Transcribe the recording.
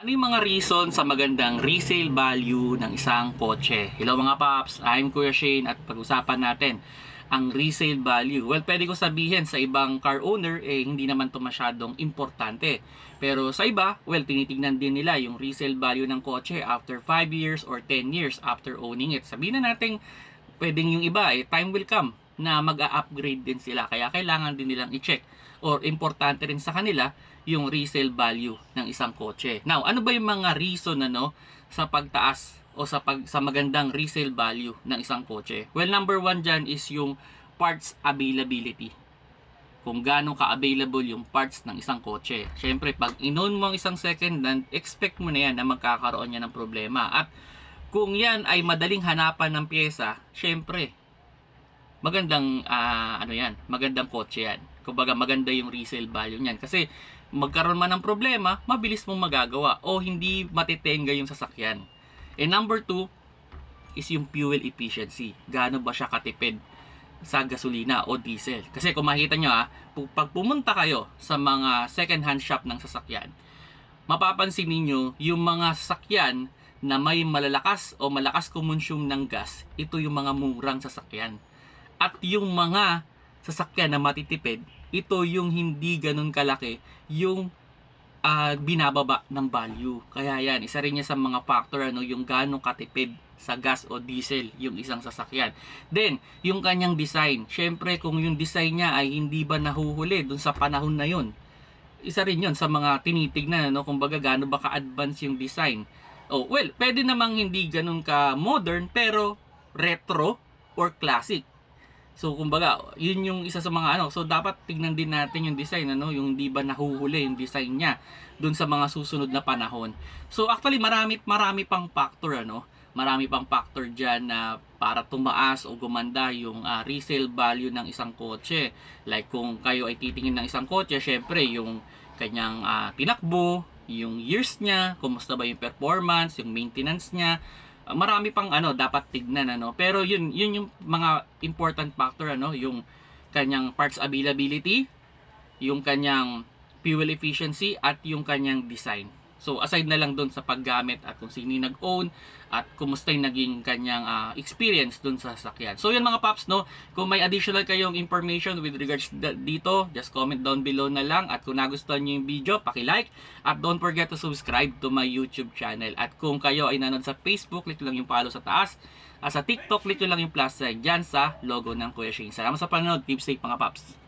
Ano yung mga reason sa magandang resale value ng isang kotse? Hello mga paps, I'm Kuya Shane at pag-usapan natin ang resale value. Well, pwede ko sabihin sa ibang car owner, eh hindi naman to masyadong importante. Pero sa iba, well, tinitingnan din nila yung resale value ng kotse after 5 years or 10 years after owning it. Sabihin na natin, pwedeng yung iba, eh, time will come na mag-upgrade din sila. Kaya kailangan din nilang i-check or importante rin sa kanila yung resale value ng isang kotse. Now, ano ba yung mga reason ano sa pagtaas o sa pag sa magandang resale value ng isang kotse? Well, number one dyan is yung parts availability. Kung gaano ka-available yung parts ng isang kotse. Siyempre, pag inon mo ang isang second hand, expect mo na yan na magkakaroon yan ng problema. At kung yan ay madaling hanapan ng pyesa, syempre, magandang ah, ano yan, magandang kotse yan. Kumbaga maganda yung resale value niyan kasi magkaroon man ng problema, mabilis mong magagawa o hindi matitenga yung sasakyan. And number two is yung fuel efficiency. Gaano ba siya katipid sa gasolina o diesel? Kasi kung makita nyo ah, pu- pag pumunta kayo sa mga second hand shop ng sasakyan, mapapansin ninyo yung mga sasakyan na may malalakas o malakas kumonsume ng gas, ito yung mga murang sasakyan. At yung mga sasakyan na matitipid, ito yung hindi ganun kalaki yung ah, binababa ng value. Kaya yan, isa rin niya sa mga factor ano, yung gaano katipid sa gas o diesel yung isang sasakyan. Then, yung kanyang design. Syempre, kung yung design niya ay hindi ba nahuhuli dun sa panahon na yun, isa rin yun sa mga tinitignan, ano, kumbaga gaano ba ka-advance yung design. Oh, well, pwede namang hindi ganun ka modern, pero retro or classic. So, kumbaga, yun yung isa sa mga ano. So, dapat tignan din natin yung design, ano, yung hindi ba nahuhuli yung design niya dun sa mga susunod na panahon. So, actually, marami, marami pang factor, ano. Marami pang factor dyan na para tumaas o gumanda yung ah, resale value ng isang kotse. Like, kung kayo ay titingin ng isang kotse, syempre, yung kanyang ah, tinakbo, yung years niya, kumusta ba yung performance, yung maintenance niya, Uh, marami pang ano dapat tignan ano. Pero yun yun yung mga important factor ano yung kanyang parts availability yung kanyang fuel efficiency at yung kanyang design so aside na lang doon sa paggamit at kung sino nag-own at kumusta yung naging kanyang ah, experience doon sa sasakyan so yun mga paps no kung may additional kayong information with regards dito just comment down below na lang at kung nagustuhan nyo yung video paki-like at don't forget to subscribe to my YouTube channel. At kung kayo ay nanonood sa Facebook, click lang yung follow sa taas. At sa TikTok, click lang yung plus sign dyan sa logo ng Kuya Shane. Salamat sa panonood. Keep safe mga paps.